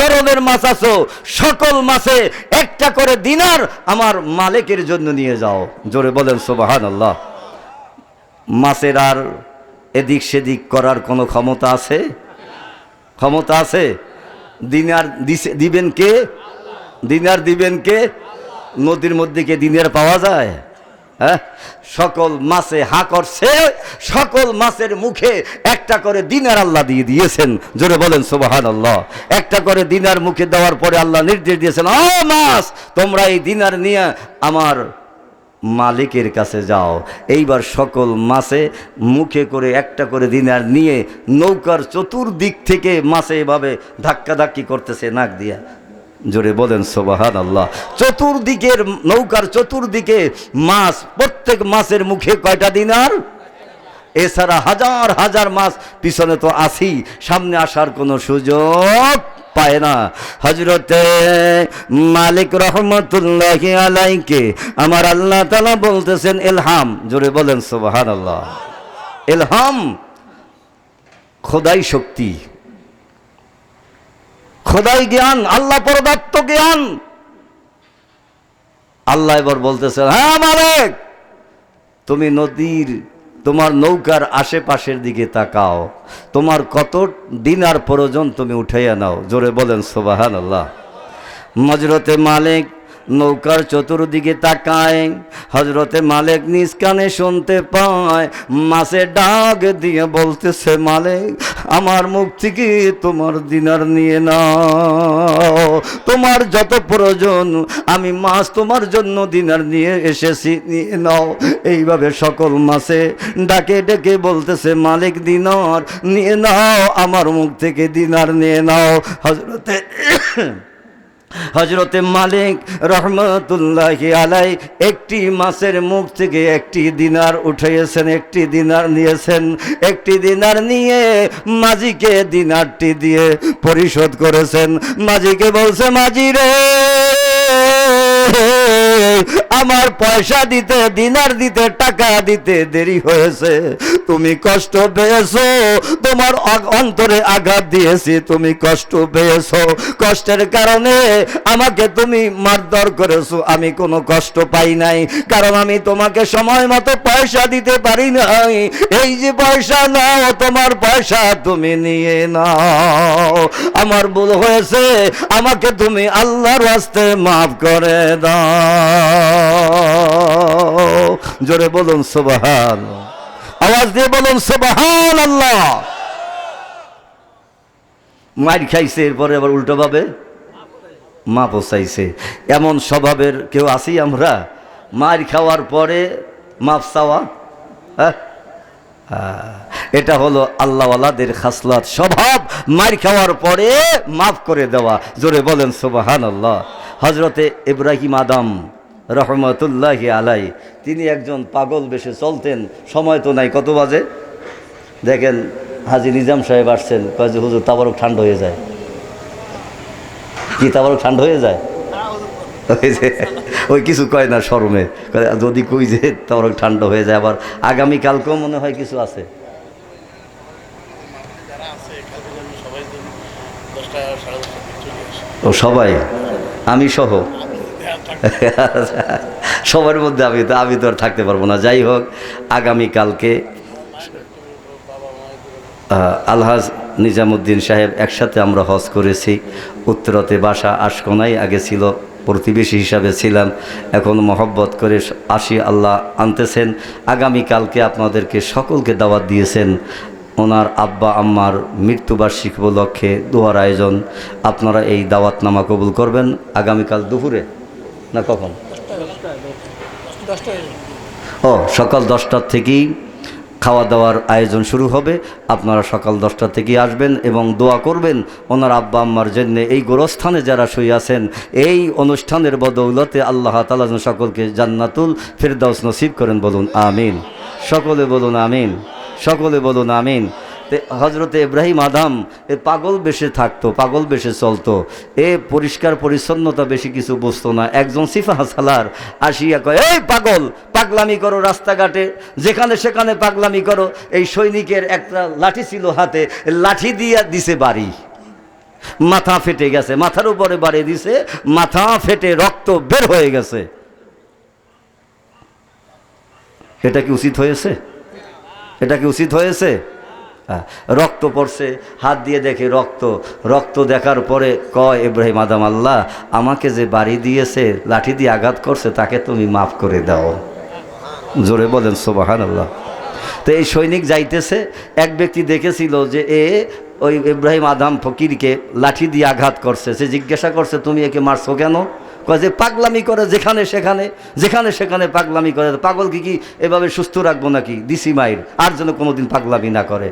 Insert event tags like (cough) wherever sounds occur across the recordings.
ধরনের মাছ আছো, সকল মাছে একটা করে দিনার আমার মালিকের জন্য নিয়ে যাও। জোরে বলেন সোবাহান আল্লাহ মাছের আর এদিক সেদিক করার কোনো ক্ষমতা আছে? ক্ষমতা আছে? দিনার দিবেন কে? দিনার দিবেন কে? নদীর মধ্যে কে দিনের পাওয়া যায়? হ্যাঁ? সকল মাছে হা করছে, সকল মাছের মুখে একটা করে দিনার আল্লাহ দিয়ে দিয়েছেন। জোরে বলেন সুবাহান আল্লাহ একটা করে দিনার মুখে দেওয়ার পরে আল্লাহ নির্দেশ দিয়েছেন, ও মাছ, তোমরা এই দিনার নিয়ে আমার মালিকের কাছে যাও। এইবার সকল মাছে মুখে করে একটা করে দিনার নিয়ে নৌকার চতুর্দিক থেকে মাছে এভাবে ধাক্কাধাক্কি করতেছে নাক দিয়া। জোরে বলেন সোবাহান আল্লাহ চতুর্দিকের নৌকার চতুর্দিকে মাছ, প্রত্যেক মাছের মুখে কয়টা দিনার? এছাড়া হাজার হাজার মাস পিছনে তো আসি সামনে আসার কোনো সুযোগ পায় না। হজরতে মালিক রহমতুল্লাহ আলাইকে আমার আল্লাহ তালা বলতেছেন এলহাম জোরে বলেন সোবাহান আল্লাহ এলহাম খোদাই শক্তি। খোদাই জ্ঞান, আল্লাহ পরদাত্ত জ্ঞান। আল্লাহ এবার বলতেছে হ্যাঁ মালিক, তুমি নদীর, তোমার নৌকার আশেপাশের দিকে তাকাও। তোমার কত দিন আর প্রয়োজন তুমি উঠাইয়া নাও। জোরে বলেন সোবাহান আল্লাহ মজরতে মালিক নৌকার চতুর্দিকে তাকায়। হজরতে মালিক নিজ কানে শুনতে পায়, মাসে ডাক দিয়ে বলতেছে, মালিক, আমার মুখ থেকে তোমার দিনার নিয়ে নাও। তোমার যত প্রয়োজন, আমি মাছ তোমার জন্য দিনার নিয়ে এসেছি, নিয়ে নাও। এইভাবে সকল মাসে ডাকে ডেকে বলতেছে, মালিক দিনার নিয়ে নাও, আমার মুখ থেকে দিনার নিয়ে নাও। হজরতে হজরতে মালিক রহমতুল্লাহ আলাই একটি মাসের মুখ থেকে একটি দিনার উঠিয়েছেন একটি দিনার নিয়েছেন, একটি দিনার নিয়ে মাঝিকে দিনারটি দিয়ে পরিশোধ করেছেন। মাঝিকে বলছে, মাঝি রে আমার পয়সা দিতে, দিনার দিতে, টাকা দিতে দেরি হয়েছে। তুমি কষ্ট পেয়েছ, তোমার অন্তরে আঘাত দিয়েছি, তুমি কষ্ট পেয়েছ। কষ্টের কারণে আমাকে তুমি মারধর করেছ, আমি কোনো কষ্ট পাই নাই, কারণ আমি তোমাকে সময় মতো পয়সা দিতে পারি নাই। এই যে পয়সা নাও, তোমার পয়সা তুমি নিয়ে নাও। আমার ভুল হয়েছে, আমাকে তুমি আল্লাহর রাস্তে মাফ করে দাও। জোরে বলুন সোবাহান। আওয়াজ দিয়ে বলুন সোবাহান আল্লাহ। মার খাইছে এরপরে আবার উল্টো ভাবে? মা পোষাইছে এমন স্বভাবের কেউ আছি আমরা? মার খাওয়ার পরে মাপ চাওয়া? হ্যাঁ? হ্যাঁ, এটা হলো আল্লাহওয়ালাদের খাসলাত। স্বভাব মার খাওয়ার পরে মাফ করে দেওয়া। জোরে বলেন সোবাহান আল্লাহ। হজরতে ইব্রাহিম আদম রহমতুল্লাহ আলাই। তিনি একজন পাগল বেশে চলতেন, সময় তো নাই, কত বাজে? দেখেন হাজি নিজাম সাহেব আসছেন, কয় যে, হুজুর, তাবারক ঠান্ডা হয়ে যায়। কি, তাবারক ঠান্ডা হয়ে যায়? ওই কিছু কয় না শরমে। যদি কই যে, তাবারক ঠান্ডা হয়ে যায়। আবার আগামীকালকেও মনে হয় কিছু আছে। ও সবাই, আমি সহ। (laughs) সবার মধ্যে আমি তো আমি তো আর থাকতে পারব না। যাই হোক, আগামীকালকে আলহাজ নিজামুদ্দিন সাহেব একসাথে আমরা হজ করেছি। উত্তরতে বাসা আশকোনাই আগে ছিল, প্রতিবেশী হিসাবে ছিলাম। এখন মহব্বত করে আসি আল্লাহ আনতেছেন। আগামীকালকে আপনাদেরকে সকলকে দাওয়াত দিয়েছেন। ওনার আব্বা, আম্মার মৃত্যুবার্ষিক উপলক্ষে দোয়ার আয়োজন। আপনারা এই দাওয়াতনামা কবুল করবেন। আগামীকাল দুপুরে না কখন? ও, সকাল দশটার থেকেই খাওয়া দাওয়ার আয়োজন শুরু হবে। আপনারা সকাল দশটা থেকেই আসবেন এবং দোয়া করবেন ওনার আব্বা আম্মার জন্যে। এই গোরস্থানে যারা শুয়ে আছেন, এই অনুষ্ঠানের বদৌলতে আল্লাহ তালা সকলকে জান্নাতুল ফেরদাউস নসিব করেন বলুন আমিন। সকলে বলুন আমিন। সকলে বলুন আমিন। হজরতে ইব্রাহিম আদাম এ পাগল বেশে থাকতো পাগল বেশে চলতো। এ পরিষ্কার পরিচ্ছন্নতা বেশি কিছু বুঝতো না। একজন সিফা সালার আসিয়া কয় এই পাগল পাগলামি করো রাস্তাঘাটে। যেখানে সেখানে পাগলামি করো। এই সৈনিকের একটা লাঠি ছিল হাতে লাঠি দিয়া দিছে বাড়ি। মাথা ফেটে গেছে মাথার উপরে বাড়ি দিছে মাথা ফেটে রক্ত বের হয়ে গেছে। এটা কি উচিত হয়েছে? এটা কি উচিত হয়েছে? হ্যাঁ, রক্ত পড়ছে, হাত দিয়ে দেখে রক্ত রক্ত দেখার পরে কয়, ইব্রাহিম, আদাম, আল্লাহ, আমাকে যে বাড়ি দিয়েছে, লাঠি দিয়ে আঘাত করছে, তাকে তুমি মাফ করে দাও। জোরে বলেন সোবাহান আল্লাহ তো এই সৈনিক যাইতেছে, এক ব্যক্তি দেখেছিল যে এ ওই ইব্রাহিম, আদাম, ফকিরকে লাঠি দিয়ে আঘাত করছে। সে জিজ্ঞাসা করছে, তুমি একে মারছো কেন? কয় যে পাগলামি করে যেখানে সেখানে যেখানে সেখানে পাগলামি করে। পাগল কি কি? এভাবে সুস্থ রাখব নাকি? দিসি মায়ের আর যেন কোনোদিন পাগলামি না করে।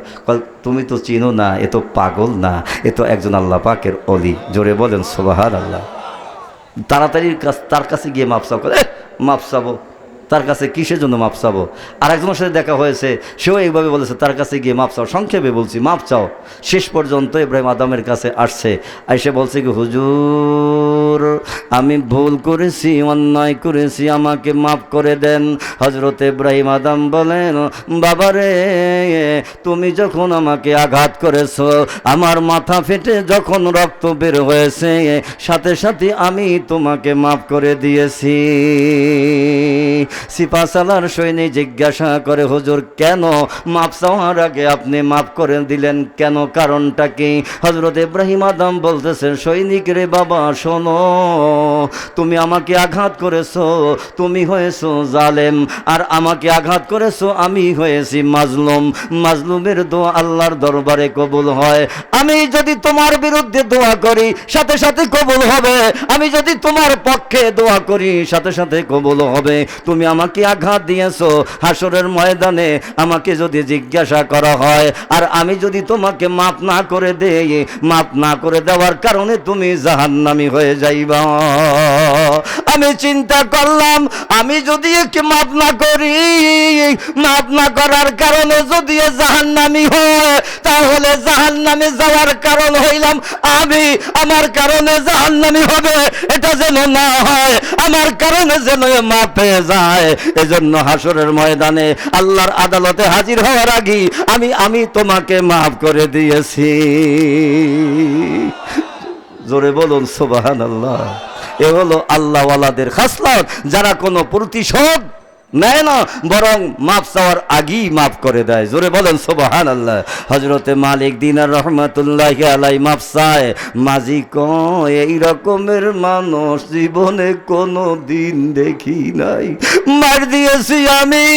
তুমি তো চিনো না এ তো পাগল না এ তো একজন আল্লাহ পাকের অলি। জোরে বলেন সোবাহার আল্লাহ তাড়াতাড়ি তার কাছে গিয়ে মাপ চাও। করে "এহ, মাপ চাবো। তার কাছে কিসের জন্য মাপ চাবো? আর একজনের সাথে দেখা হয়েছে সেও এইভাবে বলেছে তার কাছে গিয়ে মাপ চাও। সংক্ষেপে বলছি মাপ চাও। শেষ পর্যন্ত ইব্রাহিম আদমের কাছে আসছে। আর সে বলছে কি হুজুর আমি ভুল করেছি, অন্যায় করেছি, আমাকে মাফ করে দেন। হজরত ইব্রাহিম আদম বলেন, বাবারে, তুমি যখন আমাকে আঘাত করেছ, আমার মাথা ফেটে যখন রক্ত বের হয়েছে, সাথে সাথে আমি তোমাকে মাফ করে দিয়েছি। সিপাশালার সৈনিক জিজ্ঞাসা করে, হুজুর, কেন মাপ চাওয়ার আগে আপনি মাফ করে দিলেন? কেন কারণটা কি? হজরত ইব্রাহিম আদম বলতেছেন, সৈনিক রে বাবা, শোনো তুমি আমাকে আঘাত করেছ, তুমি হয়েছো জালেম, আর আমাকে আঘাত করেছ আমি হয়েছি মাজলুম। মাজলুমের দোয়া আল্লাহর দরবারে কবুল হয়। আমি যদি তোমার বিরুদ্ধে দোয়া করি, সাথে সাথে কবুল হবে। আমি যদি তোমার পক্ষে দোয়া করি, সাথে সাথে কবুল হবে। তুমি আমাকে আঘাত দিয়েছ হাসরের ময়দানে আমাকে যদি জিজ্ঞাসা করা হয়, আর আমি যদি তোমাকে মাপ না করে দেই মাপ না করে দেওয়ার কারণে তুমি জাহান্নামি হয়ে যাইবা। আমি চিন্তা করলাম, আমি যদি একে মাপ না করি, মাপ না করার কারণে যদি এ জাহান্নামি হয়, তাহলে জাহান্নামে যাওয়ার কারণ হইলাম আমি। আমার কারণে জাহান্নামি হবে, এটা যেন না হয়, আমার কারণে যেন মাপে যায়। এজন্য হাসরের ময়দানে আল্লাহর আদালতে হাজির হওয়ার আগে আমি আমি তোমাকে মাফ করে দিয়েছি। জোরে বলুন সোবাহান আল্লাহ এ হলো আল্লাহওয়ালাদের খাসলাত যারা কোনো প্রতিশোধ নেয় না, বরং মাপ চাওয়ার আগেই মাফ করে দেয়। জোরে বলেন সোবাহান আল্লাহ হজরতে মালিক দিনার রহমতুল্লাহ আলাই মাপ চায়। মাঝি কয়, এই রকমের মানুষ জীবনে কোনো দিন দেখি নাই। মার দিয়েছি আমি,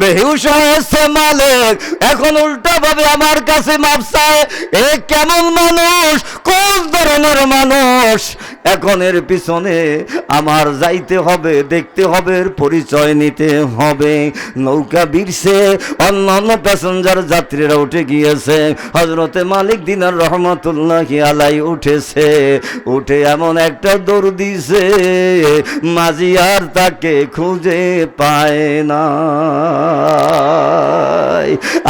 বেহুশ হয়েছে মালিক। এখন উল্টা ভাবে আমার কাছে মাপ চায়। এ কেমন মানুষ? কোন ধরনের মানুষ? এখন এর পিছনে আমার যাইতে হবে, দেখতে হবে পরিচয় নিতে হবে। নৌকা বীরছে অন্যান্য প্যাসেঞ্জার যাত্রীরা উঠে গিয়েছে। হজরতে মালিক দিনার রহমতুল্লাহ আলাই উঠেছে। উঠে এমন একটা দৌড় দিছে, মাঝি আর তাকে খুঁজে পায় না।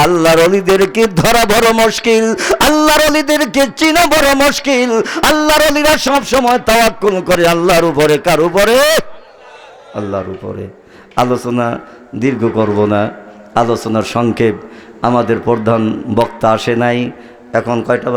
আল্লাহর অলিদেরকে ধরা বড় মুশকিল, আল্লাহর অলিদেরকে চিনা বড় মুশকিল, আল্লাহর অলিরা সব সময় তাওয়াক্কুল করে আল্লাহর উপরে, কার উপরে? আল্লাহর উপরে। আলোচনা দীর্ঘ করব না, আলোচনার সংক্ষেপ। আমাদের প্রধান বক্তা আসে নাই, এখন কয়টা